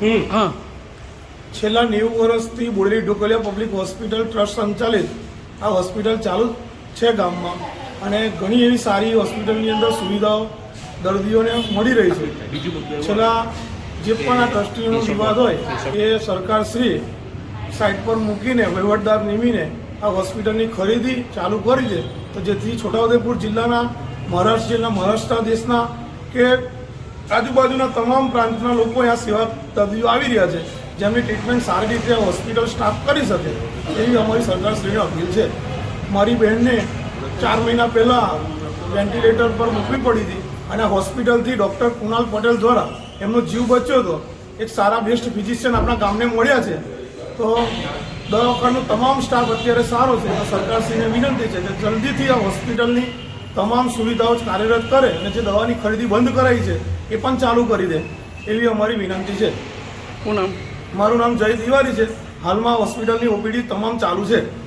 હમ. હા. છેલ્લા નેવું વર્ષથી Bodeli Dhokaliya public hospital trust સંચાલિત આ હોસ્પિટલ ચાલુ છે ગામમાં અને ઘણી એવી સારી હોસ્પિટલની અંદર સુવિધાઓ દર્દીઓને મળી રહી છે. છેલ્લા જે પણ આ ટ્રસ્ટીનો વિવાદ હોય એ સરકારશ્રી સાઇટ પર મૂકીને વહીવટદાર નિમીને આ હોસ્પિટલની ખરીદી ચાલુ કરી છે. તો જેથી છોટાઉદેપુર જિલ્લાના મહારાષ્ટ્ર જિલ્લા મહારાષ્ટ્ર દેશના કે આજુબાજુના તમામ પ્રાંતના લોકો અહીંયા સેવા તબીબો આવી રહ્યા છે, જેમની ટ્રીટમેન્ટ સારી રીતે હોસ્પિટલ સ્ટાફ કરી શકે, એવી અમારી સરકારશ્રીને અપીલ છે. મારી બહેનને ચાર મહિના પહેલાં વેન્ટિલેટર પર મૂકવી પડી હતી અને હોસ્પિટલથી ડૉક્ટર કુણાલ પટેલ દ્વારા એમનો જીવ બચ્યો હતો. એક સારા બેસ્ટ ફિઝિશિયન આપણા ગામને મળ્યા છે. તો દવાખાનો તમામ સ્ટાફ અત્યારે સારો છે. સરકારશ્રીને વિનંતી છે કે જલ્દીથી આ હોસ્પિટલની તમામ સુવિધાઓ કાર્યરત કરે અને જે દવાની ખરીદી બંધ કરાઈ છે એ પણ ચાલુ કરી દે એવી અમારી વિનંતી છે. શું નામ? મારું નામ જય તિવારી છે. હાલમાં હોસ્પિટલની ઓપીડી તમામ ચાલુ છે.